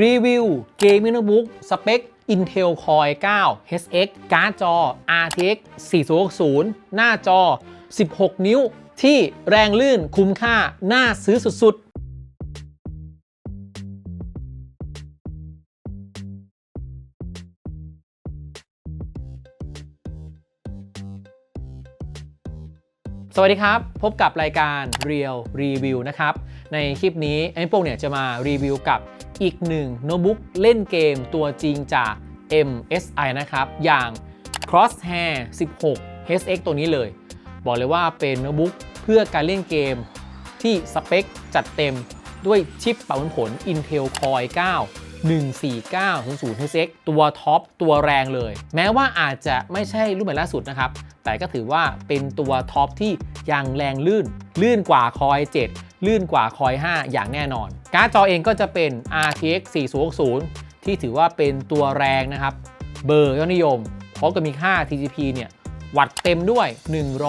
รีวิวเกม m ิ n บุ๊กสเปค Intel Core 9 HX การ์ดจอ RTX 4060 หน้าจอ 16 นิ้ว ที่แรงลื่นคุ้มค่า น่าซื้อสุด ๆสวัสดีครับ พบกับรายการ Real Review นะครับ ในคลิปนี้ไอ้โป้งเนี่ยจะมารีวิวกับ อีกหนึ่งโน้ตบุ๊กเล่นเกมตัวจริงจาก MSI นะครับ อย่าง Crosshair 16 HX ตัวนี้เลย บอกเลยว่าเป็นโน้ตบุ๊กเพื่อการเล่นเกมที่สเปคจัดเต็มด้วยชิปปรับผล Intel Core i9 14900 HX ตัวท็อปตัวแรงเลย แม้ว่าอาจจะไม่ใช่รุ่นใหม่ล่าสุดนะครับ แต่ก็ถือว่าเป็นตัวท็อปที่ยังแรงลื่น ลื่นกว่า Core i7 ลื่นกว่า Core i5 อย่างแน่นอน การ์ดจอเองก็จะเป็น RTX 4060 ที่ถือว่าเป็นตัวแรงนะครับ เบอร์ยอดนิยมพร้อมกับมีค่า TGP เนี่ยวัตต์เต็มด้วย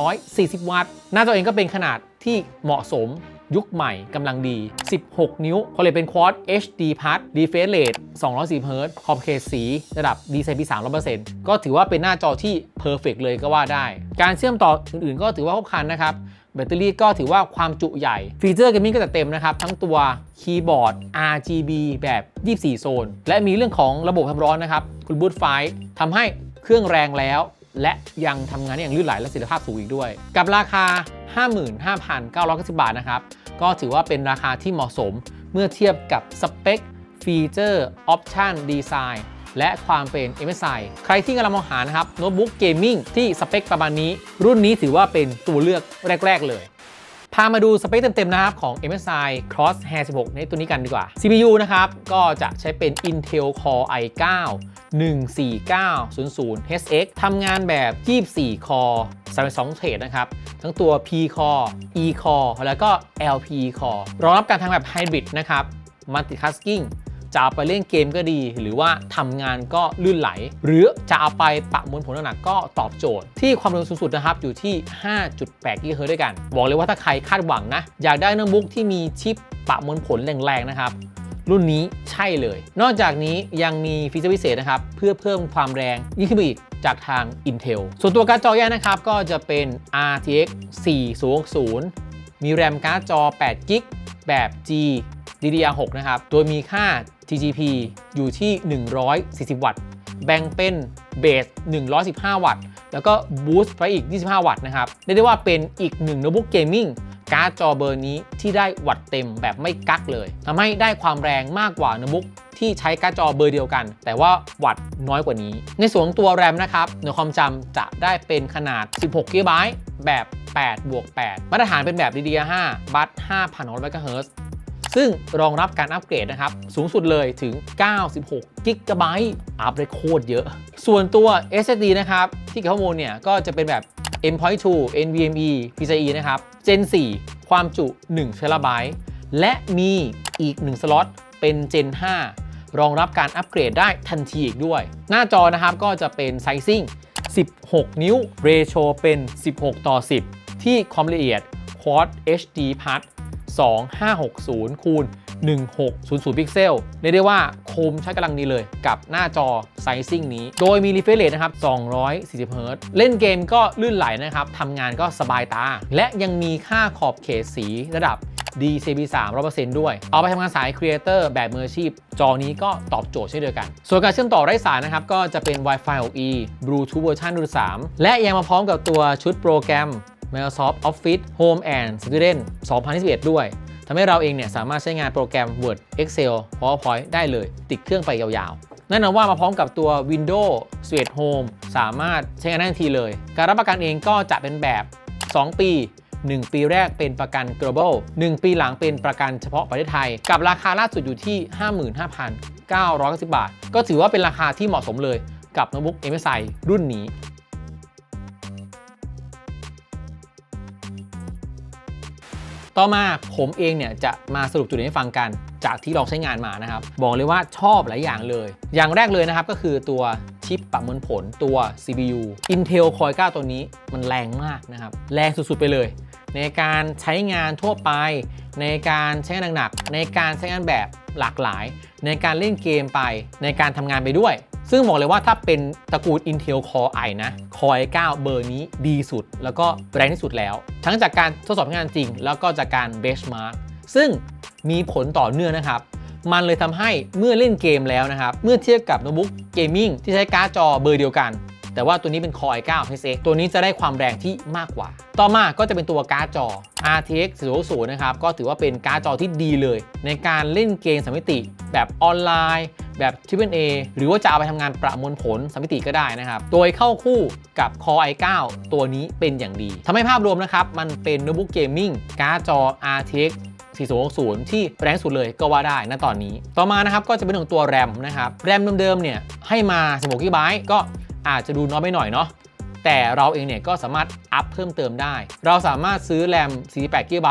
140 วัตต์ หน้าจอเองก็เป็นขนาดที่เหมาะสมยุคใหม่กำลังดี 16 นิ้วเขาเลยเป็น Quad HD Plus Refresh Rate 210 Hz ขอบเขตสี ระดับ DCI-P 300%ก็ถือว่าเป็นหน้าจอที่ Perfect เลยก็ว่าได้ การเชื่อมต่ออื่นๆ ก็ถือว่าครบครันนะครับแบตเตอรี่ก็ถือว่าความจุใหญ่ ฟีเจอร์เกมมิ่งก็จะเต็มนะครับ ทั้งตัวคีย์บอร์ด RGB แบบ 24 โซน และมีเรื่องของระบบความร้อนนะครับ คุณบูตไฟทำให้เครื่องแรงแล้ว และยังทำงานได้อย่างลื่นไหลและสิทธิภาพสูงอีกด้วย กับราคา 55,990 บาทนะครับ ก็ถือว่าเป็นราคาที่เหมาะสมเมื่อเทียบกับสเปค ฟีเจอร์ ออปชันดีไซน์และความเป็น MSI ใครที่กำลังมองหานะครับโน้ตบุ๊กเกมมิ่งที่สเปคประมาณนี้ รุ่นนี้ถือว่าเป็นตัวเลือกแรก ๆ เลย พามาดูสเปคเต็มๆนะครับของ MSI Crosshair 16 ในตัวนี้กันดีกว่า CPU นะครับ ก็จะใช้เป็น Intel Core i9 14900 HX ทำงานแบบ 24 คอร์32เทรดนะครับ ทั้งตัว P Core E Core แล้วก็ LP Core รองรับการทำแบบไฮบริดนะครับ Multitasking จะเอาไปเล่นเกมก็ดี หรือว่าทำงานก็ลื่นไหล หรือจะเอาไปประมวลผลหนักๆก็ตอบโจทย์ ที่ความเร็วสูงสุดนะครับอยู่ที่ 5.8กิกะเฮิรตซ์ด้วยกัน บอกเลยว่าถ้าใครคาดหวังนะ อยากได้โน้ตบุ๊กที่มีชิปประมวลผลแรงๆนะครับรุ่นนี้ใช่เลย นอกจากนี้ยังมีฟีเจอร์พิเศษนะครับ เพื่อเพิ่มความแรงยิ่งขึ้นไปอีกจากทาง Intel ส่วนตัวการ์ดจอแยกนะครับ ก็จะเป็น RTX 4060 มีแรมการ์ดจอ8 g b แบบ G DDR6 นะครับ โดยมีค่า TGP อยู่ที่ 140 วัตต์ แบ่งเป็นเบส 115 วัตต์ แล้วก็บูสต์ไปอีก 25 วัตต์นะครับเรียกได้ว่าเป็นอีกหนึ่งโน้ตบุ๊กเกมมิ่งการ์ดจอเบอร์นี้ที่ได้วัตต์เต็มแบบไม่กักเลยทำให้ได้ความแรงมากกว่าโน้ตบุ๊กที่ใช้การ์ดจอเบอร์เดียวกัน แต่ว่าวัตต์น้อยกว่านี้ ในส่วนตัวแรมนะครับหน่วยความจำจะได้เป็นขนาด 16 GB แบบ8บวก8มาตรฐานเป็นแบบ DDR5 บัส5,600 MHz ซึ่งรองรับการอัปเกรดนะครับ สูงสุดเลยถึง 96กิกะไบต์อัพได้โคตรเยอะ ส่วนตัว SSD นะครับ ที่เก็บข้อมูลเนี่ย ก็จะเป็นแบบ M.2 NVMe PCIe นะครับ Gen 4 ความจุ1 t b และมีอีก 1 สล็อตเป็น Gen 5 รองรับการอัปเกรดได้ทันทีอีกด้วย หน้าจอนะครับก็จะเป็นไซซิ่ง16 นิ้ว เรโชเป็น 16 ต่อ 10 ที่ความละเอียด Quad HD Plus 2560คูณ1600 พิกเซลเรียกได้ว่าคมใช้กำลังดีเลยกับหน้าจอไซซิ่งนี้ โดยมี refresh rate นะครับ 240 Hz เล่นเกมก็ลื่นไหลนะครับทำงานก็สบายตา และยังมีค่าขอบเขตสีระดับ DCP 3 100%ด้วย เอาไปทำงานสายครีเอเตอร์แบบมืออาชีพ จอนี้ก็ตอบโจทย์เช่นเดียวกัน ส่วนการเชื่อมต่อไร้สายนะครับ ก็จะเป็น Wi-Fi 6E Bluetooth เวอร์ชันรุ่น3และยังมาพร้อมกับตัวชุดโปรแกรม Microsoft Office Home and Student 2021 ด้วยทำให้เราเองเนี่ยสามารถใช้งานโปรแกรม Word Excel PowerPoint ได้เลย ติดเครื่องไปยาวๆแน่นอนว่ามาพร้อมกับตัว Windows Suite Home สามารถใช้งานได้ทันทีเลย การรับประกันเองก็จะเป็นแบบ 2 ปี 1 ปีแรกเป็นประกัน global 1 ปีหลังเป็นประกันเฉพาะประเทศไทย กับราคาล่าสุดอยู่ที่ 55,990 บาท ก็ถือว่าเป็นราคาที่เหมาะสมเลยกับโน้ตบุ๊ก MSI รุ่นนี้ ต่อมาผมเองเนี่ยจะมาสรุปจุดนี้ให้ฟังกัน จากที่ลองใช้งานมานะครับ บอกเลยว่าชอบหลายอย่างเลย อย่างแรกเลยนะครับก็คือตัวชิปประมวลผลตัว CPU Intel Core 9 ตัวนี้มันแรงมากนะครับ แรงสุดๆไปเลย ในการใช้งานทั่วไป ในการใช้งานหนักในการใช้งานแบบหลากหลาย ในการเล่นเกมไปในการทำงานไปด้วย ซึ่งบอกเลยว่าถ้าเป็นตระกูล Intel Core i นะ Core i9 เบอร์นี้ดีสุด แล้วก็แรงที่สุดแล้ว ทั้งจากการทดสอบงานจริง แล้วก็จากการ benchmark ซึ่งมีผลต่อเนื่องนะครับมันเลยทำให้เมื่อเล่นเกมแล้วนะครับ เมื่อเทียบกับโน้ตบุ๊กเกมมิ่งที่ใช้การ์ดจอเบอร์เดียวกัน แต่ว่าตัวนี้เป็น Core i9 HX ตัวนี้จะได้ความแรงที่มากกว่า ต่อมาก็จะเป็นตัวการ์ดจอ RTX 460นะครับก็ถือว่าเป็นการ์ดจอที่ดีเลย ในการเล่นเกมสามมิติ แบบออนไลน์แบบ Triple A หรือว่าจะเอาไปทำงานประมวลผลสมิติก็ได้นะครับ โดยเข้าคู่กับ Core i9 ตัวนี้เป็นอย่างดี ทำให้ภาพรวมนะครับ มันเป็นโน้ตบุ๊กเกมมิ่งการ์ดจอ RTX 4060 ที่แรงสุดเลยก็ว่าได้นะตอนนี้ ต่อมานะครับก็จะเป็นของตัวแรมนะครับ แรมเดิมๆเนี่ยให้มา16 GB ก็ อาจจะดูน้อยไปหน่อยเนาะแต่เราเองเนี่ยก็สามารถอัพเพิ่มเติมได้ เราสามารถซื้อแรม 48 GB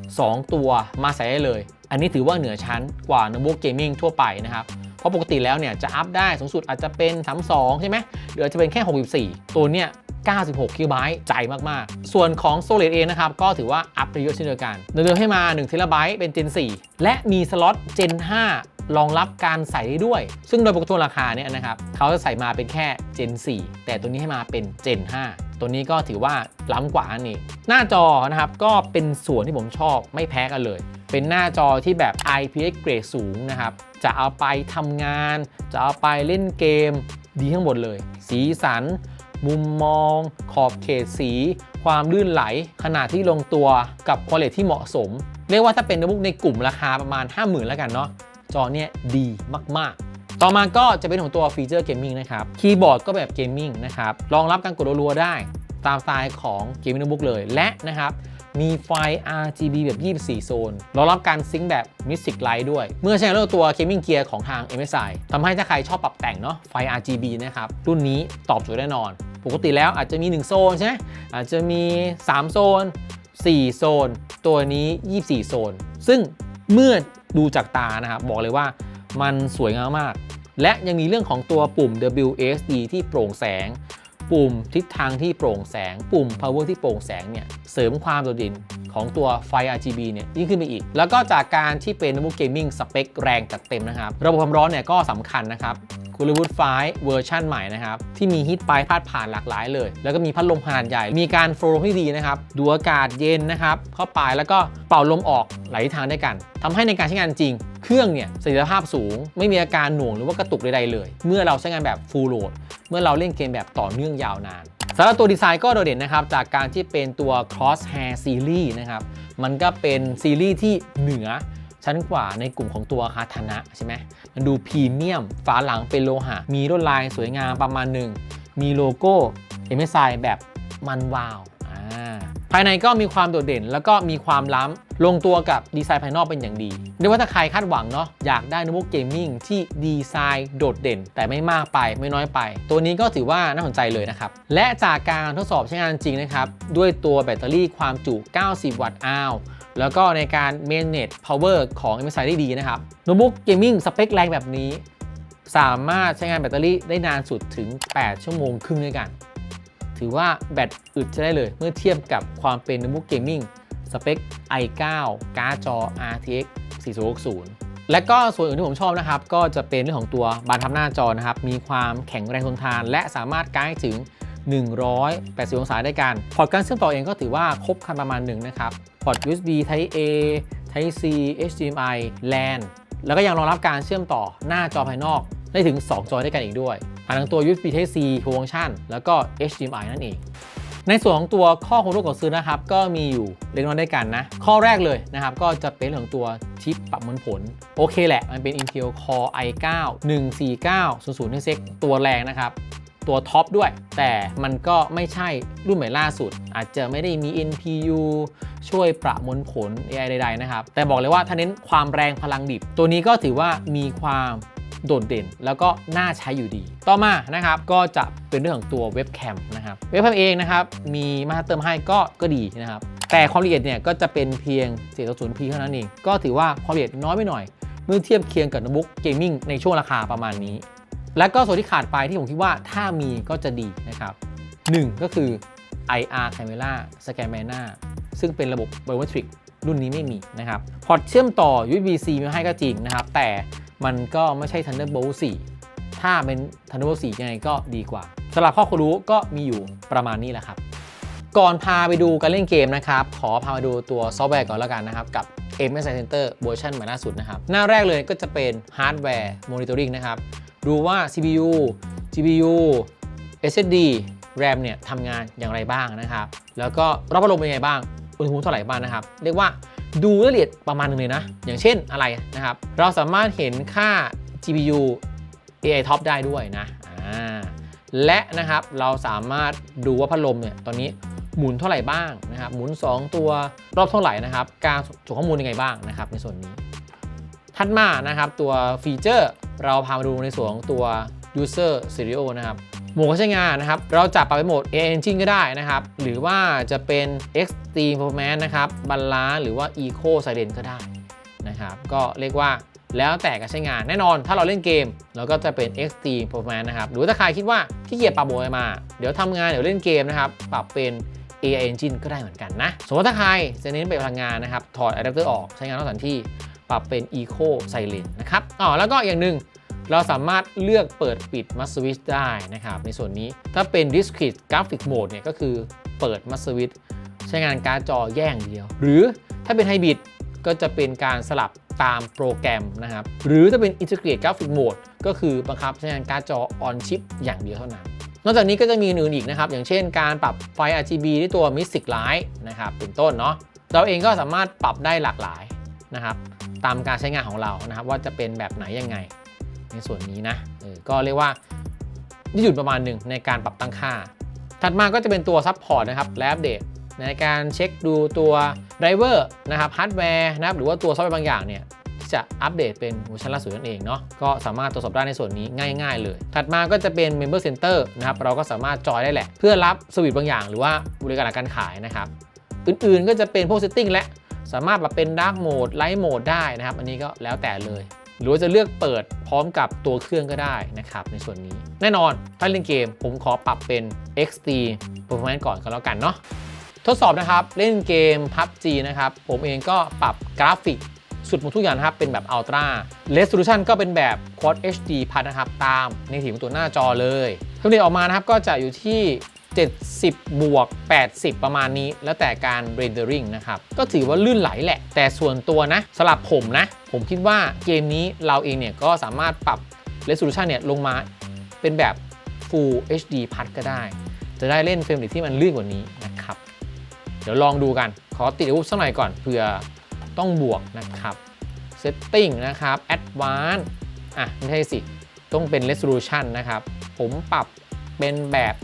2 ตัวมาใส่ได้เลย อันนี้ถือว่าเหนือชั้นกว่าโน้ตบุ๊กเกมมิ่งทั่วไปนะครับ เพราะปกติแล้วเนี่ยจะอัพได้สูงสุดอาจจะเป็น 32 ใช่ไหมหรืออาจจะเป็นแค่ 64 ตัวเนี่ย 96 กิกะไบต์ใจมาก ๆ ส่วนของ Solid เองนะครับ ก็ถือว่าอัพไปเยอะเช่นเดียวกันเดิมให้มา1 t b เป็น Gen 4 และมีสล็อต Gen 5 รองรับการใส่ได้ด้วย ซึ่งโดยปกติราคาเนี่ยนะครับ เขาจะใส่มาเป็นแค่ Gen 4 แต่ตัวนี้ให้มาเป็น Gen 5 ตัวนี้ก็ถือว่าล้ำกว่าอันนี้หน้าจอนะครับก็เป็นส่วนที่ผมชอบไม่แพ้กันเลย เป็นหน้าจอที่แบบ IPS เกรดสูงนะครับจะเอาไปทำงาน จะเอาไปเล่นเกมดีทั้งหมดเลย สีสัน มุมมอง ขอบเขตสี ความลื่นไหล ขนาดที่ลงตัวกับคุณภาพที่เหมาะสม เรียกว่าถ้าเป็นโน้ตบุ๊กในกลุ่มราคาประมาณ 50,000 แล้วกันเนาะจอเนี่ยดีมาก ๆต่อมาก็จะเป็นของตัวฟีเจอร์เกมมิ่งนะครับ คีย์บอร์ดก็แบบเกมมิ่งนะครับ รองรับการกดรัวๆได้ตามสไตล์ของเกมมิ่งโน้ตบุ๊กเลย และนะครับ มีไฟ RGB แบบ 24 โซนรองรับการซิงค์แบบ Mystic Light ด้วย เมื่อใช้งานด้วตัว Gaming Gear ของทาง MSI ทำให้ถ้าใครชอบปรับแต่งเนาะไฟ RGB นะครับ รุ่นนี้ตอบโจทย์แน่นอน ปกติแล้วอาจจะมี 1 โซนใช่ไหมอาจจะมี 3 โซน 4 โซน ตัวนี้ 24 โซน ซึ่งเมื่อดูจากตานะครับ บอกเลยว่ามันสวยงามมาก และยังมีเรื่องของตัวปุ่ม WSD ที่โปร่งแสง ปุ่มทิศทางที่โปร่งแสง ปุ่ม power ที่โปร่งแสงเนี่ยเสริมความโดดเด่นของตัวไฟ RGB เนี่ยยิ่งขึ้นไปอีก แล้วก็จากการที่เป็นโน้ตบุ๊กเกมมิ่งสเปคแรงจัดเต็มนะครับ ระบบความร้อนเนี่ยก็สำคัญนะครับ คูลวูดไฟเวอร์ชันใหม่นะครับ ที่มีฮีทไปพาดผ่านหลากหลายเลย แล้วก็มีพัดลมขนาดใหญ่ มีการโฟลว์ที่ดีนะครับ ดูอากาศเย็นนะครับ เข้าไปแล้วก็เป่าลมออกไหลทิศทางด้วยกันทำให้ในการใช้งานจริง เครื่องเนี่ยประสิทธิภาพสูง ไม่มีอาการหน่วงหรือว่ากระตุกใดๆเลย เมื่อเราใช้งานแบบ full load เมื่อเราเล่นเกมแบบต่อเนื่องยาวนานสำหรับตัวดีไซน์ก็โดดเด่นนะครับ จากการที่เป็นตัว crosshair series นะครับ มันก็เป็นซีรีส์ที่เหนือ ชั้นกว่าในกลุ่มของตัวคาทนะใช่ไหมมันดูพรีเมียม ฝาหลังเป็นโลหะ มีลวดลายสวยงามประมาณหนึ่ง มีโลโก้ MSI แบบมันวาวอ่าภายในก็มีความโดดเด่น แล้วก็มีความล้ำลงตัวกับดีไซน์ภายนอกเป็นอย่างดีเรียกว่าถ้าใครคาดหวังเนาะอยากได้โน้ตบุ๊กเกมมิ่งที่ดีไซน์โดดเด่น แต่ไม่มากไปไม่น้อยไป ตัวนี้ก็ถือว่าน่าสนใจเลยนะครับ และจากการทดสอบใช้งานจริงนะครับ ด้วยตัวแบตเตอรี่ความจุ 90 วัตต์อาว แล้วก็ในการ manage power ของ MSI ได้ดีนะครับโน้ตบุ๊กเกมมิ่งสเปคแรงแบบนี้ สามารถใช้งานแบตเตอรี่ได้นานสุดถึง 8 ชั่วโมงครึ่งด้วยกัน ถือว่าแบตอึดจะได้เลย เมื่อเทียบกับความเป็นโน้ตบุ๊กเกมมิ่งสเปค i9 การ์ดจอ RTX 4060 และก็ส่วนอื่นที่ผมชอบนะครับ ก็จะเป็นเรื่องของตัวบานทับหน้าจอนะครับ มีความแข็งแรงทนทาน และสามารถการ์ดถึง 180 องศาได้กัน พอร์ตการเชื่อมต่อเองก็ถือว่าครบครันประมาณหนึ่งนะครับ พอร์ต USB Type A Type C HDMI LAN แล้วก็ยังรองรับการเชื่อมต่อหน้าจอภายนอกได้ถึง 2 จอด้วยกันอีกด้วยผ่านทางตัว USB Type C function แล้วก็ HDMI นั่นเองในส่วนของตัวข้อควรรู้ก่อนซื้อนะครับ ก็มีอยู่เล็กน้อยด้วยกันนะ ข้อแรกเลยนะครับ ก็จะเป็นเรื่องตัวชิปปรับมวลผล โอเคแหละ มันเป็น Intel Core i9 14900 HX ตัวแรงนะครับ ตัวท็อปด้วย แต่มันก็ไม่ใช่รุ่นใหม่ล่าสุด อาจจะไม่ได้มี NPU ช่วยประมวลผล AI ใดๆนะครับ แต่บอกเลยว่าถ้าเน้นความแรงพลังดิบ ตัวนี้ก็ถือว่ามีความโดดเด่น แล้วก็น่าใช้อยู่ดี ต่อมานะครับก็จะเป็นเรื่องของตัวเว็บแคมนะครับ เว็บแคมเองนะครับมีมาเติมให้ก็ก็ดีนะครับ แต่ความละเอียดเนี่ยก็จะเป็นเพียง 4.0p เท่านั้นเอง ก็ถือว่าความละเอียดน้อยไปหน่อย เมื่อเทียบเคียงกับโน้ตบุ๊กเกมมิ่งในช่วงราคาประมาณนี้ และก็ส่วนที่ขาดไปที่ผมคิดว่าถ้ามีก็จะดีนะครับ1ก็คือ IR Camera สแกนใบหน้าซึ่งเป็นระบบ biometric รุ่นนี้ไม่มีนะครับ พอร์ตเชื่อมต่อ USB-C มาให้ก็จริงนะครับ แต่มันก็ไม่ใช่ Thunderbolt 4 ถ้าเป็น Thunderbolt 4 ยังไงก็ดีกว่าสำหรับข้อความรู้ก็มีอยู่ประมาณนี้แหละครับ ก่อนพาไปดูการเล่นเกมนะครับ ขอพามาดูตัวซอฟต์แวร์ก่อนแล้วกันนะครับ กับ MSI Center เวอร์ชันใหม่ล่าสุดนะครับ หน้าแรกเลยก็จะเป็นฮาร์ดแวร์ Monitoring นะครับ ดูว่า CPU GPU SSD RAM เนี่ยทำงานอย่างไรบ้างนะครับ แล้วก็รอบอารมณ์เป็นยังไงบ้าง อุณหภูมิเท่าไหร่บ้างนะครับ เรียกว่าดูรายละเอียดประมาณหนึงเลยนะ อย่างเช่นอะไรนะครับ เราสามารถเห็นค่า GPU AI Top ได้ด้วยนะ และนะครับเราสามารถดูว่าพัดลมเนี่ยตอนนี้หมุนเท่าไหร่บ้างนะครับ หมุน 2 ตัวรอบเท่าไหร่นะครับ การส่งข้อมูลยังไงบ้างนะครับในส่วนนี้ ถัดมานะครับตัวฟีเจอร์เราพามาดูในส่วนของตัว user stereo นะครับโหมดการใช้งานนะครับ เราจับปรับเป็นโหมด AI Engine ก็ได้นะครับ หรือว่าจะเป็น Extreme Performance นะครับ Balance หรือว่า Eco Silent ก็ได้นะครับ ก็เรียกว่าแล้วแต่การใช้งานแน่นอน ถ้าเราเล่นเกม เราก็จะเป็น Extreme Performance นะครับ หรือถ้าใครคิดว่าขี้เกียจปรับโหมดมา เดี๋ยวทำงานเดี๋ยวเล่นเกมนะครับ ปรับเป็น AI Engine ก็ได้เหมือนกันนะ สมมติถ้าใครจะเน้นไปพลังงานนะครับ ถอดอะแดปเตอร์ออกใช้งานนอกสถานที่ ปรับเป็น Eco Silent นะครับอ๋อแล้วก็อย่างหนึ่งเราสามารถเลือกเปิดปิด Master Switch ได้นะครับ ในส่วนนี้ถ้าเป็น Discrete Graphic Mode เนี่ยก็คือเปิด Master Switch ใช้งานการ์ดจอแยกอย่างเดียว หรือถ้าเป็น Hybrid ก็จะเป็นการสลับตามโปรแกรมนะครับ หรือถ้าเป็น Integrate Graphic Mode ก็คือบังคับใช้งานการ์ดจอ on chip อย่างเดียวเท่านั้น นอกจากนี้ก็จะมีอื่นอีกนะครับ อย่างเช่นการปรับไฟ RGB ด้วยตัว Mystic Light นะครับ เป็นต้นเนาะ เราเองก็สามารถปรับได้หลากหลาย นะครับตามการใช้งานของเรานะครับว่าจะเป็นแบบไหนยังไง ในส่วนนี้นะออก็เรียกว่ายืดหยุ่นประมาณหนึ่งในการปรับตั้งค่า ถัดมาก็จะเป็นตัวซัพพอร์ตนะครับและอัปเดตในการเช็คดูตัวไดรเวอร์นะครับฮาร์ดแวร์นะครับหรือว่าตัวซอฟต์แวร์บางอย่างเนี่ยที่จะอัปเดตเป็นเวอร์ชันล่าสุดนั่นเองเนาะก็สามารถตรวจสอบได้ในส่วนนี้ง่าย ๆ เลย ถัดมาก็จะเป็น Member Center นะครับเราก็สามารถจอยได้แหละ เพื่อรับสวิตช์บางอย่าง หรือว่าบริการการขายนะครับอื่นๆก็จะเป็นพวก setting และ สามารถปรับเป็น dark mode light mode ได้นะครับ อันนี้ก็แล้วแต่เลย หรือว่าจะเลือกเปิดพร้อมกับตัวเครื่องก็ได้นะครับในส่วนนี้ แน่นอนถ้าเล่นเกมผมขอปรับเป็น XT performance ก่อนก็แล้วกันเนาะทดสอบนะครับ เล่นเกม PUBG นะครับ ผมเองก็ปรับกราฟิกสุดหมดทุกอย่างครับ เป็นแบบ Ultra Resolution ก็เป็นแบบ Quad HD Plus นะครับ ตามในถีของตัวหน้าจอเลยผลเดออกมานะครับ ก็จะอยู่ที่ 70 บวก 80 ประมาณนี้ แล้วแต่การ rendering นะครับ ก็ถือว่าลื่นไหลแหละ แต่ส่วนตัวนะสำหรับผมนะ ผมคิดว่าเกมนี้เราเองเนี่ยก็สามารถปรับ resolution เนี่ยลงมาเป็นแบบ Full HD Plus ก็ได้ จะได้เล่นเฟรมเรทที่มันลื่นกว่านี้นะครับ เดี๋ยวลองดูกัน ขอติดอาวุธสักหน่อยก่อนเผื่อต้องบวกนะครับ Setting นะครับ Advanced อะ ไม่ใช่สิ ต้องเป็น Resolution นะครับ ผมปรับ เป็นแบบ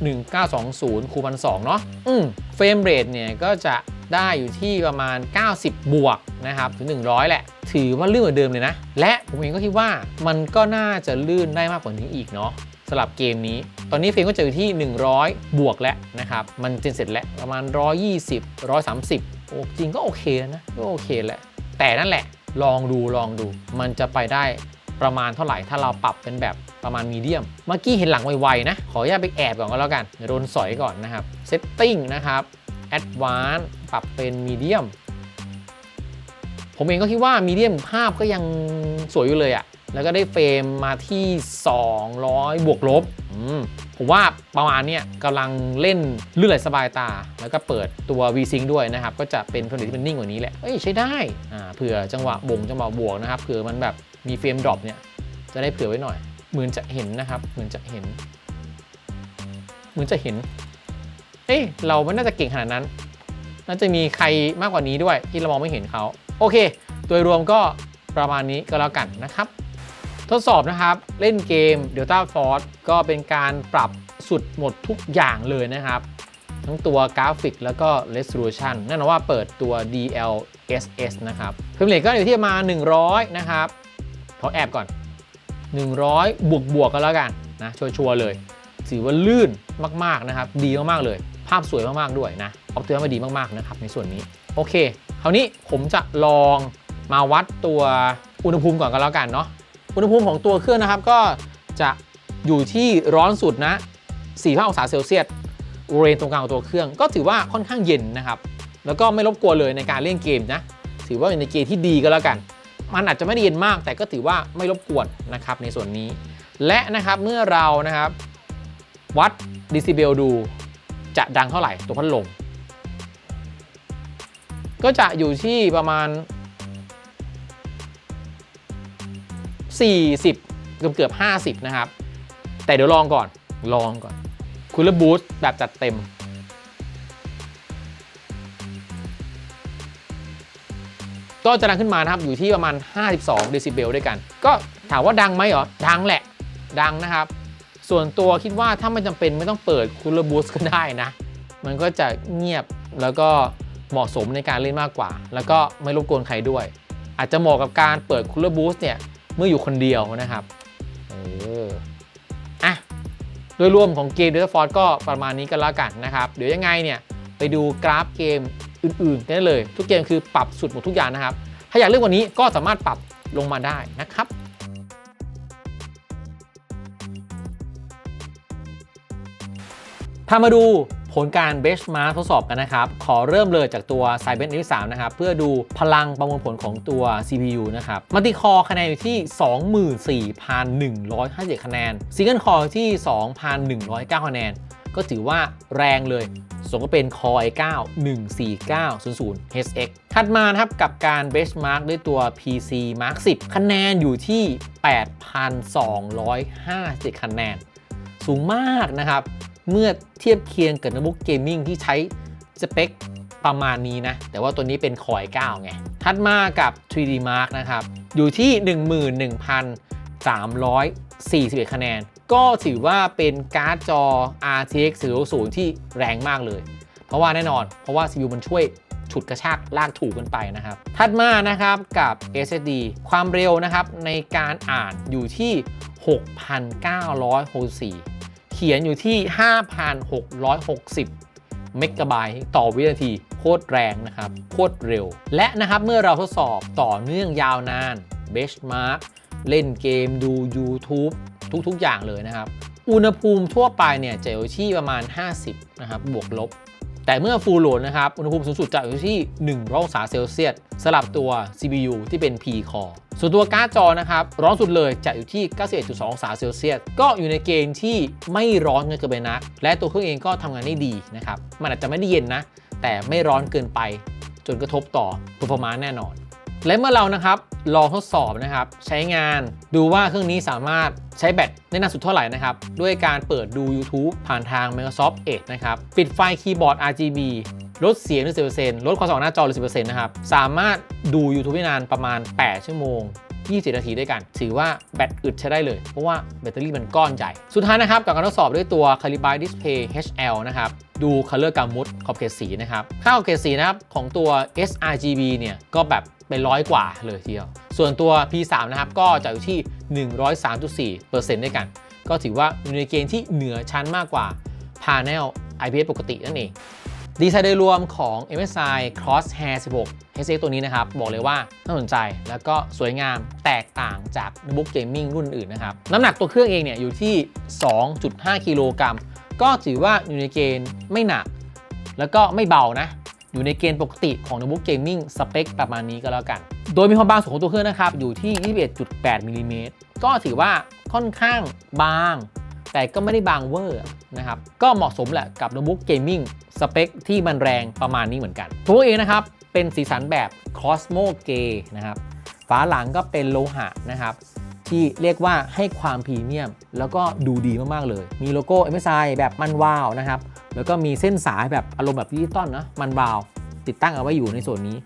1920 คูณ2เนาะอืมเฟรมเรทเนี่ยก็จะได้อยู่ที่ประมาณ 90 บวกนะครับถึง 100 แหละ ถือว่าลื่นกว่าเดิมเลยนะ และผมเองก็คิดว่ามันก็น่าจะลื่นได้มากกว่านี้อีกเนาะสำหรับเกมนี้ ตอนนี้เฟรมก็จะอยู่ที่ 100 บวกแล้วนะครับ มันเจนเสร็จแล้วประมาณ 120 130 โอ้จริงก็โอเคแล้วนะก็โอเคแหละแต่นั่นแหละลองดูลองดู มันจะไปได้ ประมาณเท่าไหร่ ถ้าเราปรับเป็นแบบประมาณมีเดียม เมื่อกี้เห็นหลังไวๆนะ ขออนุญาตไปแอบก่อนก็แล้วกันโดนสอยก่อนนะครับ Setting นะครับ Advanced ปรับเป็นมีเดียมผมเองก็คิดว่ามีเดียมภาพก็ยังสวยอยู่เลยอะแล้วก็ได้เฟรมมาที่ 200 บวกลบมผมว่าประมาณเนี้ยกำลังเล่นลื่นไหลสบายตา แล้วก็เปิดตัว V-Sync ด้วยนะครับ ก็จะเป็นเฟรมเรทที่มันนิ่งกว่านี้แหละ เอ้ยใช้ได้ อ่า เผื่อจังหวะบ่งจังหวะบวกนะครับ เผื่อมันแบบมีเฟรมดรอปเนี่ยจะได้เผื่อไว้หน่อย เหมือนจะเห็นนะครับ เหมือนจะเห็น เหมือนจะเห็น เอ้ยเราไม่น่าจะเก่งขนาดนั้น น่าจะมีใครมากกว่านี้ด้วยที่เรามองไม่เห็นเขา โอเค โดยรวมก็ประมาณนี้ก็แล้วกันนะครับ ทดสอบนะครับ เล่นเกม Delta Force ก็เป็นการปรับสุดหมดทุกอย่างเลยนะครับ ทั้งตัวกราฟิกแล้วก็ Resolution แน่นอนว่าเปิดตัว DLSS นะครับเฟรมเรทก็อยู่ที่ประมาณ100 นะครับ ขอแอบก่อน 100 บวกบวกกันแล้วกันนะชัวร์เลยถือว่าลื่นมากๆนะครับ ดีมากๆเลย ภาพสวยมากๆด้วยนะออปติมาดีมากๆนะครับในส่วนนี้ โอเค คราวนี้ผมจะลองมาวัดตัวอุณหภูมิก่อนกันแล้วกันเนาะอุณหภูมิของตัวเครื่องนะครับก็จะอยู่ที่ร้อนสุดนะ4องศาเซลเซียสบริเวณตรงกลางของตัวเครื่อง ก็ถือว่าค่อนข้างเย็นนะครับ แล้วก็ไม่รบกวนเลยในการเล่นเกมนะ ถือว่าเป็นในเกมที่ดีก็แล้วกัน มันอาจจะไม่ได้เย็นมาก แต่ก็ถือว่าไม่รบกวนนะครับในส่วนนี้ และนะครับเมื่อเรานะครับวัดดิซิเบลดูจะดังเท่าไหร่ตัวพัดลม ก็จะอยู่ที่ประมาณ 40 เกือบเกือบ 50 นะครับ แต่เดี๋ยวลองก่อนลองก่อน คุณละบูสต์แบบจัดเต็ม ก็จะดังขึ้นมานะครับอยู่ที่ประมาณ 52 เดซิเบลด้วยกัน ก็ถามว่าดังไหมเหรอ ดังแหละ ดังนะครับ ส่วนตัวคิดว่าถ้าไม่จำเป็นไม่ต้องเปิดคูลเลอร์บูสก็ได้นะ มันก็จะเงียบแล้วก็เหมาะสมในการเล่นมากกว่า แล้วก็ไม่รบกวนใครด้วย อาจจะเหมาะกับการเปิดคูลเลอร์บูสเนี่ยเมื่ออยู่คนเดียวนะครับ เออ อะ โดยรวมของเกมเดลฟอร์ดก็ประมาณนี้กันแล้วกันนะครับ เดี๋ยวยังไงเนี่ยไปดูกราฟเกม อื่นๆได้เลย ทุกเกมคือปรับสุดหมดทุกอย่างนะครับ ถ้าอยากเลือกวันนี้ก็สามารถปรับลงมาได้นะครับพามาดูผลการเบสมาร์ทดสอบกันนะครับ ขอเริ่มเลยจากตัว c y b e r ที่3นะครับ เพื่อดูพลังประมวลผลของตัว CPU นะครับมัลติคอร์คะแนนอยู่ที่ 24,150คะแนนซิงเกิลคอที่ 2,109 คะแนน ก็ถือว่าแรงเลย สมก็เป็น Core i9 14900 HX ถัดมานะครับกับการ benchmark ด้วยตัว PC Mark 10 คะแนนอยู่ที่ 8,250 คะแนน สูงมากนะครับ เมื่อเทียบเคียงกับโน้ตบุ๊กเกมมิ่งที่ใช้สเปคประมาณนี้นะ แต่ว่าตัวนี้เป็น Core i9 ไง ถัดมากับ 3D Mark นะครับ อยู่ที่ 11,341 คะแนน ก็ถือว่าเป็นการ์ดจอ RTX 400ที่แรงมากเลย เพราะว่าแน่นอน เพราะว่า CPU มันช่วยฉุดกระชากลากถูกกันไปนะครับ ถัดมานะครับกับ SSD ความเร็วนะครับในการอ่านอยู่ที่ 6,964 เขียนอยู่ที่ 5,660เมกะไบต์ต่อวินาทีโคตรแรงนะครับโคตรเร็ว และนะครับเมื่อเราทดสอบต่อเนื่องยาวนาน Benchmark เล่นเกมดู YouTube ทุกๆ อย่างเลยนะครับ อุณหภูมิทั่วไปเนี่ยจะอยู่ที่ประมาณ 50 นะครับ บวกลบ แต่เมื่อ Full Load นะครับ อุณหภูมิสูงสุดจะอยู่ที่ 1 องศาเซลเซียสสำหรับตัว CPU ที่เป็น P Core ส่วนตัวการ์ดจอนะครับ ร้อนสุดเลยจะอยู่ที่ 91.2 องศาเซลเซียส ก็อยู่ในเกณฑ์ที่ไม่ร้อนเกินไปนัก และตัวเครื่องเองก็ทำงานได้ดีนะครับ มันอาจจะไม่ได้เย็นนะ แต่ไม่ร้อนเกินไป จนกระทบต่อ performance แน่นอน และเมื่อเรานะครับลองทดสอบนะครับใช้งานดูว่าเครื่องนี้สามารถใช้แบตได้นานสุดเท่าไหร่นะครับ ด้วยการเปิดดู YouTube ผ่านทาง Microsoft Edge นะครับ ปิดไฟคีย์บอร์ด RGB ลดเสียงด้วย10%ลดความสว่างหน้าจอเลย10%นะครับ สามารถดู YouTube ได้นานประมาณ 8 ชั่วโมง 20 นาทีด้วยกัน ถือว่าแบตอึดใช้ได้เลย เพราะว่าแบตเตอรี่มันก้อนใหญ่ สุดท้ายนะครับกับการทดสอบด้วยตัว Calibre Display HL นะครับดู Color Gamut ขอบเขตสีนะครับ ค่าขอบเขตสีนะครับของตัว sRGB เนี่ยก็แบบเป็นร้อยกว่าเลยทีเดียว ส่วนตัว P3 นะครับก็จะอยู่ที่ 103.4%ด้วยกัน ก็ถือว่าอยู่ในเกณฑ์ที่เหนือชั้นมากกว่า Panel IPS ปกตินั่นเอง ดีไซน์โดยรวมของ MSI Crosshair 16 HX ตัวนี้นะครับ บอกเลยว่าน่าสนใจแล้วก็สวยงามแตกต่างจากโน้ตบุ๊กเกมมิ่งรุ่นอื่นนะครับ น้ำหนักตัวเครื่องเองเนี่ยอยู่ที่ 2.5 กิโลกรัมก็ถือว่าอยู่ในเกณฑ์ไม่หนัก แล้วก็ไม่เบานะ อยู่ในเกณฑ์ปกติของโน้ตบุ๊กเกมมิ่งสเปคประมาณนี้ก็แล้วกัน โดยมีความบางส่วนของตัวเครื่องนะครับอยู่ที่ 21.8มิลลิเมตรก็ถือว่าค่อนข้างบาง แต่ก็ไม่ได้บางเวอร์นะครับ ก็เหมาะสมแหละกับโน้ตบุ๊กเกมมิ่งสเปคที่มันแรงประมาณนี้เหมือนกัน ตัวเองนะครับ เป็นสีสันแบบ Cosmo Gray นะครับฝาหลังก็เป็นโลหะนะครับ ที่เรียกว่าให้ความพรีเมียม แล้วก็ดูดีมาก ๆ เลย มีโลโก้ MSI แบบมันวาวนะครับ แล้วก็มีเส้นสายแบบอารมณ์แบบดิจิตอลนะมันวาว ติดตั้งเอาไว้อยู่ในส่วนนี้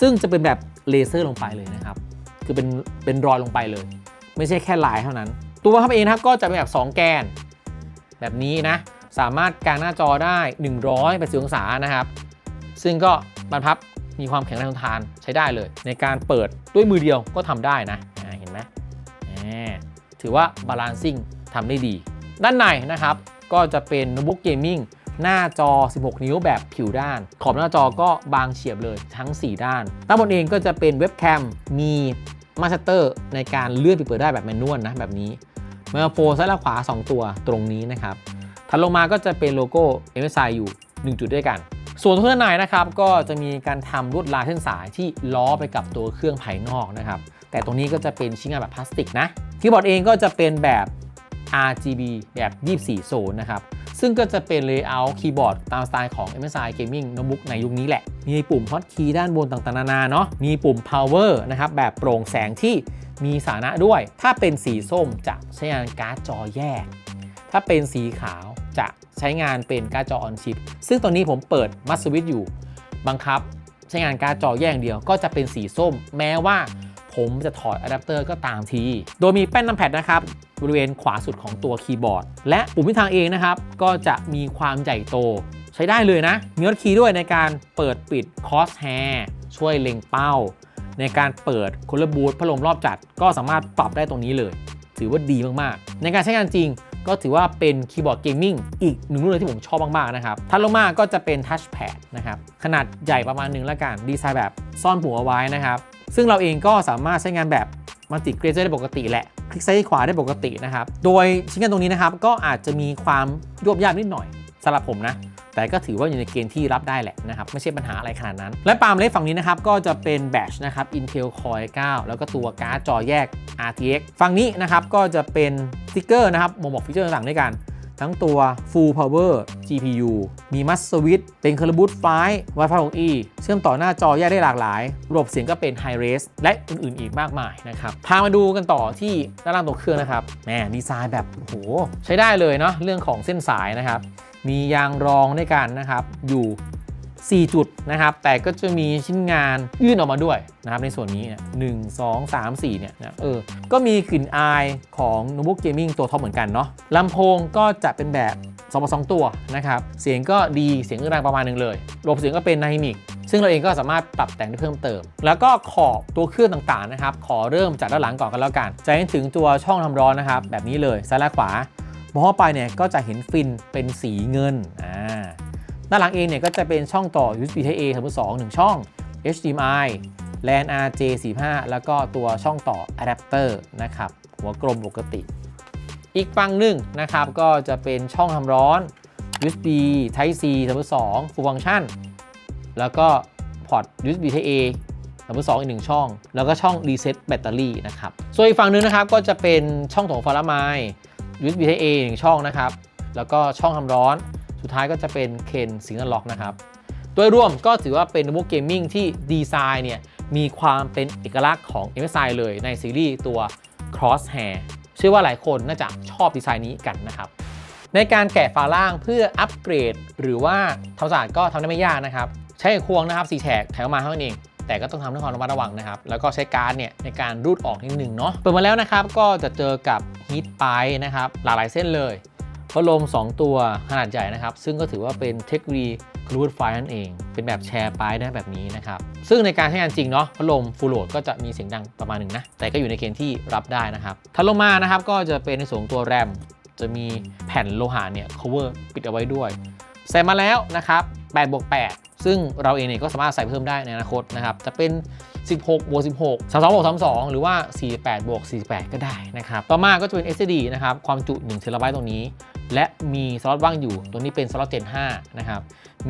ซึ่งจะเป็นแบบเลเซอร์ลงไปเลยนะครับ คือเป็นเป็นรอยลงไปเลย ไม่ใช่แค่ลายเท่านั้น ตัวพับเองนะครับก็จะเป็นแบบ 2 แกน แบบนี้นะ สามารถกางหน้าจอได้180องศานะครับ ซึ่งก็บรรพับมีความแข็งแรงทนทานใช้ได้เลย ในการเปิดด้วยมือเดียวก็ทำได้นะเห็นไหมถือว่าบาลานซิ่งทำได้ดี ด้านในนะครับ ก็จะเป็นโน้ตบุ๊กเกมมิ่งหน้าจอ 16 นิ้วแบบผิวด้าน ขอบหน้าจอก็บางเฉียบเลยทั้ง 4 ด้าน ด้านบนเองก็จะเป็นเว็บแคม มี มาสเตอร์ในการเลื่อนปิดเปิดได้แบบแมนนวลนะแบบนี้เมื่อโฟซ้ายและขวา 2 ตัวตรงนี้นะครับถัดลงมาก็จะเป็นโลโก้ MSI อยู่ 1 จุดด้วยกัน ส่วนทุกด้านในนะครับก็จะมีการทำลวดลายเส้นสายที่ล้อไปกับตัวเครื่องภายนอกนะครับแต่ตรงนี้ก็จะเป็นชิ้นงานแบบพลาสติกนะคีย์บอร์ดเองก็จะเป็นแบบ RGB แบบ 24 โซนนะครับ ซึ่งก็จะเป็น layout คีย์บอร์ดตามสไตล์ของ MSI Gaming Notebook ในยุคนี้แหละ มีปุ่ม Hotkey ด้านบนต่างๆนานาเนาะ มีปุ่ม Power นะครับแบบโปร่งแสงที่มีสาระด้วย ถ้าเป็นสีส้มจะใช้งานการ์ดจอแยก ถ้าเป็นสีขาวจะใช้งานเป็นการ์ดจอ on chip ซึ่งตอนนี้ผมเปิดมัสวิตอยู่ บังคับ ใช้งานการ์ดจอแยกอย่างเดียวก็จะเป็นสีส้ม แม้ว่า ผมจะถอดอะแดปเตอร์ก็ตามที โดยมีแป้นนัมแพดนะครับบริเวณขวาสุดของตัวคีย์บอร์ด และปุ่มทิศทางเองนะครับ ก็จะมีความใหญ่โต ใช้ได้เลยนะ มีฮอตคีย์ด้วยในการเปิดปิดคอสแฮร์ช่วยเล็งเป้า ในการเปิดค o ลบูทพัดลมรอบจัด ก็สามารถปรับได้ตรงนี้เลย ถือว่าดีมากๆ ในการใช้งานจริงก็ถือว่าเป็นคีย์บอร์ดเกมมิ่งอีกหนึ่งรุ่นเลยที่ผมชอบมาก ๆ นะครับ ถัดลงมาก็จะเป็นทัชแพดนะครับ ขนาดใหญ่ประมาณหนึ่งแล้วกัน ดีไซน์แบบซ่อนปุ่มเอาไว้นะครับ ซึ่งเราเองก็สามารถใช้งานแบบมัลติเกรเซอร์ได้ปกติแหละ คลิกซ้ายขวาได้ปกตินะครับ โดยชิ้นงานตรงนี้นะครับ ก็อาจจะมีความยวบยากนิดหน่อยสำหรับผมนะ แต่ก็ถือว่าอยู่ในเกณฑ์ที่รับได้แหละนะครับ ไม่ใช่ปัญหาอะไรขนาดนั้น และปาล์มเล็กฝั่งนี้นะครับ ก็จะเป็นแบตนะครับ Intel Core 9 แล้วก็ตัวการ์ดจอแยก RTX ฝั่งนี้นะครับก็จะเป็นสติ๊กเกอร์นะครับบ่งบอกฟีเจอร์ต่างๆด้วยกัน ทั้งตัว Full Power GPU มีมัสสวิตเป็นเคอร์บูตไฟ Wi-Fi 6E เชื่อมต่อหน้าจอแยกได้หลากหลาย ระบบเสียงก็เป็น High Res และอื่นๆอีกมากมายนะครับ พามาดูกันต่อที่ด้านล่างตัวเครื่องนะครับแหมดีไซน์แบบโอ้โหใช้ได้เลยเนาะเรื่องของเส้นสายนะครับ มียางรองด้วยกันนะครับ อยู่ 4 จุดนะครับ แต่ก็จะมีชิ้นงานยื่นออกมาด้วยนะครับในส่วนนี้เนี่ยหนึ่งสองสามสี่เนี่ยนะเออ ก็มีกลิ่นอายของโน้ตบุ๊กเกมมิ่งตัวท็อปเหมือนกันเนาะลำโพงก็จะเป็นแบบ2ต่อ2ตัวนะครับ เสียงก็ดีเสียงดังประมาณหนึงเลยระบบเสียงก็เป็นไนมิกซึ่งเราเองก็สามารถปรับแต่งได้เพิ่มเติม แล้วก็ขอบตัวเครื่องต่างๆนะครับ ขอเริ่มจากด้านหลังก่อนกันแล้วกัน จะเห็นถึงตัวช่องทำร้อนนะครับ แบบนี้เลยซ้ายและขวามองเข้าไปเนี่ยก็จะเห็นฟินเป็นสีเงินอ่า ด้านหลังเองเนี่ยก็จะเป็นช่องต่อ USB Type A 3.2 1 ช่อง HDMI LAN RJ45 แล้วก็ตัวช่องต่ออะแดปเตอร์นะครับหัวกลมปกติ อีกฝั่งหนึ่งนะครับก็จะเป็นช่องทำร้อน USB Type C 3.2 Full Function แล้วก็พอร์ต USB Type A 3.2 อีกหนึ่งช่อง แล้วก็ช่อง Reset แบตเตอรี่นะครับ ส่วนอีกฝั่งหนึ่งนะครับก็จะเป็นช่องถงฟาราไม USB Type A หนึ่งช่องนะครับ แล้วก็ช่องทำร้อน สุดท้ายก็จะเป็นเคนสิงห์ล็อกนะครับโดยรวมก็ถือว่าเป็นโนบุเกมมิ่งที่ดีไซน์เนี่ยมีความเป็นเอกลักษณ์ของ MSI เลยในซีรีส์ตัว Crosshair เชื่อว่าหลายคนน่าจะชอบดีไซน์นี้กันนะครับในการแกะฝาล่างเพื่ออัปเกรด หรือว่าทำควาสะอาดก็ทำได้ไม่ยากนะครับ ใช้ควงนะครับสีแฉกแถวมาเท่านั้นเอง แต่ก็ต้องทำด้วยความระมัดระวังนะครับ แล้วก็ใช้การ์ดเนี่ยในการรูดออกนิดนึงเนาะเปิดมาแล้วนะครับ ก็จะเจอกับฮีทไปนะครับหลากหลายเส้นเลย พัดลม 2 ตัวขนาดใหญ่นะครับ ซึ่งก็ถือว่าเป็นเทคโนโลยีคลูดไฟนั่นเอง เป็นแบบแชร์ไปได้แบบนี้นะครับ ซึ่งในการใช้งานจริงเนาะพัดลมฟูลโหลดก็จะมีเสียงดังประมาณหนึ่งนะ แต่ก็อยู่ในเกณฑ์ที่รับได้นะครับถัดลงมานะครับก็จะเป็นในส่วนของตัวแรม จะมีแผ่นโลหะเนี่ย cover ปิดเอาไว้ด้วยใส่มาแล้วนะครับ8บวก8ซึ่งเราเองเนี่ยก็สามารถใส่เพิ่มได้ในอนาคตนะครับ จะเป็น 16บวก16 32บวก32 หรือว่า 48บวก48 ก็ได้นะครับ ต่อมาก็จะเป็น SSD นะครับ ความจุ1 t b ตรงนี้ และมีสล็อตว่างอยู่ ตัวนี้เป็นสล็อต Gen 5 นะครับ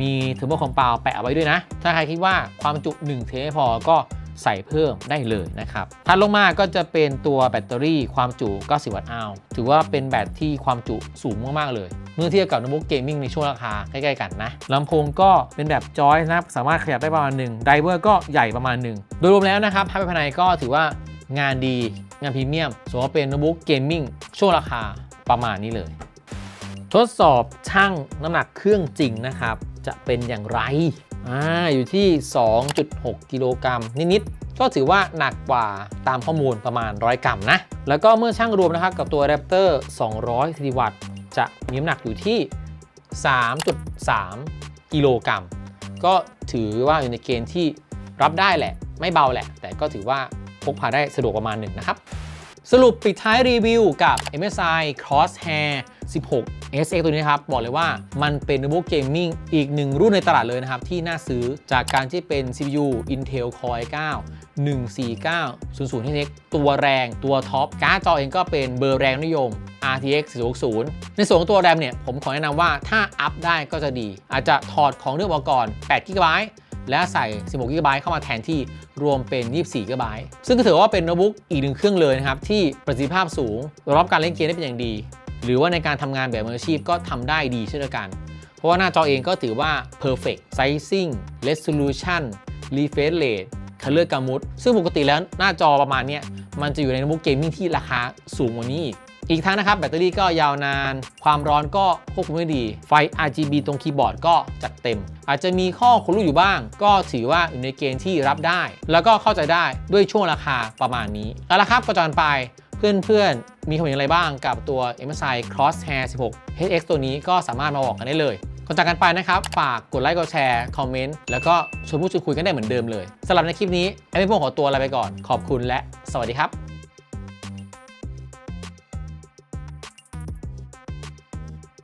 มีเทอร์โมคอมเปลแปะเอาไว้ด้วยนะ ถ้าใครคิดว่าความจุ1เทไม่พอก็ใส่เพิ่มได้เลยนะครับถัดลงมาก็จะเป็นตัวแบตเตอรี่ความจุ 90 วัตต์อาวถือว่าเป็นแบตที่ความจุสูงมาก ๆ เลย เมื่อเทียบกับโน้ตบุ๊กเกมมิ่งในช่วงราคาใกล้ ๆ กันนะลำโพงก็เป็นแบบจอยนะครับ สามารถขยับได้ประมาณหนึ่งไดเวอร์ก็ใหญ่ประมาณหนึ่งโดยรวมแล้วนะครับภายในภายในก็ถือว่างานดีงานพรีเมียมสมมติว่าเป็นโน้ตบุ๊กเกมมิ่งช่วงราคาประมาณนี้เลย ทดสอบช่างน้ำหนักเครื่องจริงนะครับ จะเป็นอย่างไรอ่าอยู่ที่ 2.6 กิโลกรัมนิดๆก็ถือว่าหนักกว่าตามข้อมูลประมาณ 100 กรัมนะ แล้วก็เมื่อช่างรวมนะครับกับตัว Raptor 200ซีวัตจะมีน้ำหนักอยู่ที่ 3.3 กิโลกรัม ก็ถือว่าอยู่ในเกณฑ์ที่รับได้แหละ ไม่เบาแหละ แต่ก็ถือว่าพกพาได้สะดวกประมาณหนึ่งนะครับ สรุปปิดท้ายรีวิวกับ MSI Crosshair 16 SX ตัวนี้นะครับ บอกเลยว่ามันเป็นโน้ตบุ๊กเกมมิ่งอีกหนึ่งรุ่นในตลาดเลยนะครับ ที่น่าซื้อจากการที่เป็น CPU Intel Core i9 14900 x ตัวแรงตัวท็อปการ์ดจอเองก็เป็นเบอร์แรงนิยม RTX 460 ในส่วนของตัวแรมเนี่ย ผมขอแนะนำว่าถ้าอัพได้ก็จะดี อาจจะถอดของเรื่องอุปกรณ์8 g b และใส่ 16 g b เข้ามาแทนที่รวมเป็น 24 g b ซึ่งก็ถือว่าเป็นโน้ตบุ๊กอีกหนึ่งเครื่องเลยนะครับ ที่ประสิทธิภาพสูงรองรับการเล่นเกมได้เป็นอย่างดี หรือว่าในการทำงานแบบมืออาชีพก็ทำได้ดีเช่นเดียวกัน เพราะว่าหน้าจอเองก็ถือว่า perfect sizing resolution refresh rate color gamut ซึ่งปกติแล้วหน้าจอประมาณนี้มันจะอยู่ในโน้ตบุ๊กเกมมิ่งที่ราคาสูงกว่านี้อีกอีกทั้งนะครับ แบตเตอรี่ก็ยาวนาน ความร้อนก็ควบคุมได้ดี ไฟ RGB ตรงคีย์บอร์ดก็จัดเต็ม อาจจะมีข้อขุลูกอยู่บ้าง ก็ถือว่าอยู่ในเกณฑ์ที่รับได้ แล้วก็เข้าใจได้ด้วยช่วงราคาประมาณนี้เอาละครับก็จอนไป เพื่อนๆ มีความเห็นอะไรบ้างกับตัว MSI Crosshair 16 HX ตัวนี้ก็สามารถมาบอกกันได้เลยก่อนจากกันไปนะครับ ฝากกดไลค์กดแชร์คอมเมนต์แล้วก็ชวนพูดชวนคุยกันได้เหมือนเดิมเลยสำหรับในคลิปนี้แอมมี่พงขอตัวลาไปก่อน ขอบคุณและสวัสดีครับ